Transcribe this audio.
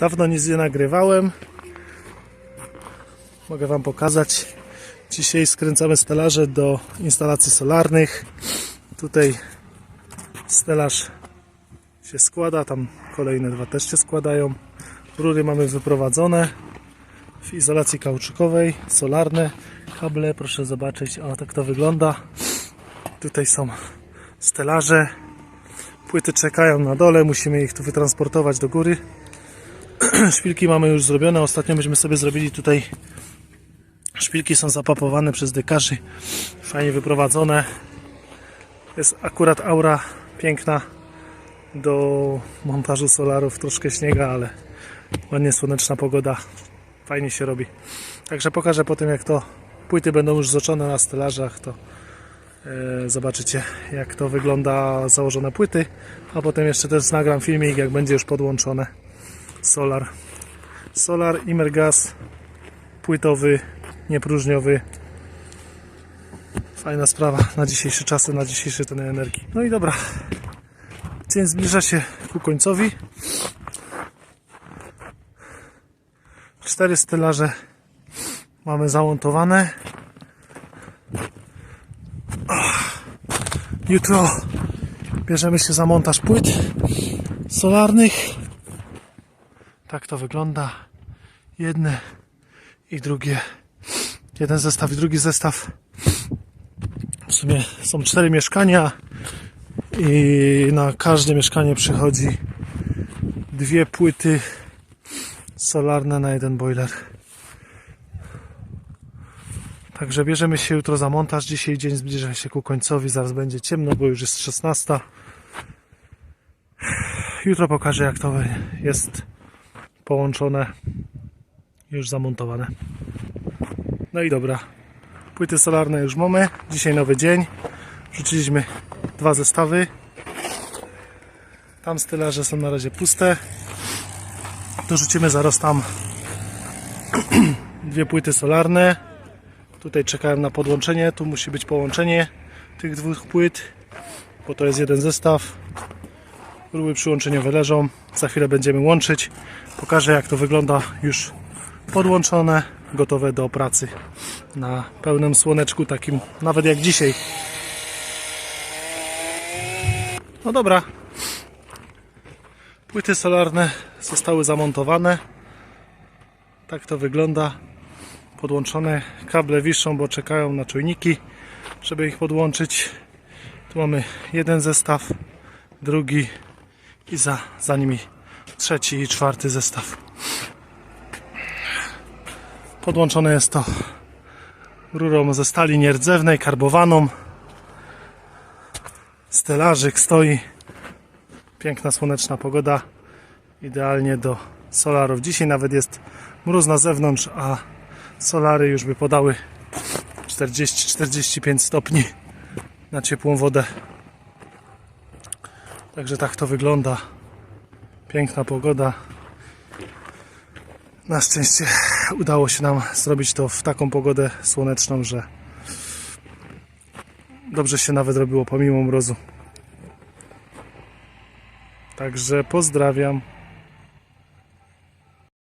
Dawno nic nie nagrywałem. Mogę Wam pokazać. Dzisiaj skręcamy stelaże do instalacji solarnych. Tutaj stelaż się składa, tam kolejne dwa też się składają. Rury mamy wyprowadzone w izolacji kauczykowej, solarne kable, proszę zobaczyć, o tak to wygląda. Tutaj są stelaże, płyty czekają na dole, musimy ich tu wytransportować do góry. Szpilki mamy już zrobione, ostatnio myśmy sobie zrobili tutaj. Szpilki są zapapowane przez dekarzy, fajnie wyprowadzone. Jest akurat aura piękna do montażu solarów, troszkę śniega, ale ładnie słoneczna pogoda, fajnie się robi. Także pokażę potem jak to płyty będą już zoczone na stelażach, to e, zobaczycie jak to wygląda założone płyty, a potem jeszcze też nagram filmik jak będzie już podłączone solar. Solar Imergas płytowy, niepróżniowy. Fajna sprawa na dzisiejsze czasy, na dzisiejsze ceny energii. No i dobra, dzień zbliża się ku końcowi. Cztery stelaże mamy zamontowane. Jutro bierzemy się za montaż płyt solarnych. Tak to wygląda. Jedne i drugie. Jeden zestaw i drugi zestaw. W sumie są cztery mieszkania i na każde mieszkanie przychodzi dwie płyty solarne na jeden boiler. Także bierzemy się jutro za montaż. Dzisiaj dzień zbliża się ku końcowi. Zaraz będzie ciemno, bo już jest 16. Jutro pokażę jak to jest połączone, już zamontowane. No i dobra. Płyty solarne już mamy. Dzisiaj nowy dzień. Wrzuciliśmy dwa zestawy. Tam stylarze są na razie puste. Dorzucimy zaraz tam dwie płyty solarne. Tutaj czekałem na podłączenie. Tu musi być połączenie tych dwóch płyt, bo to jest jeden zestaw. Ruły przyłączeniowe leżą. Za chwilę będziemy łączyć. Pokażę jak to wygląda już podłączone, gotowe do pracy na pełnym słoneczku, takim nawet jak dzisiaj. No dobra. Płyty solarne zostały zamontowane. Tak to wygląda. Podłączone. Kable wiszą, bo czekają na czujniki, żeby ich podłączyć. Tu mamy jeden zestaw, drugi i za, za nimi trzeci i czwarty zestaw. Podłączone jest to rurą ze stali nierdzewnej, karbowaną. Stelażyk stoi. Piękna słoneczna pogoda. Idealnie do solarów. Dzisiaj nawet jest mróz na zewnątrz, a solary już by podały 40-45 stopni na ciepłą wodę. Także tak to wygląda. Piękna pogoda. Na szczęście udało się nam zrobić to w taką pogodę słoneczną, że dobrze się nawet robiło pomimo mrozu. Także pozdrawiam.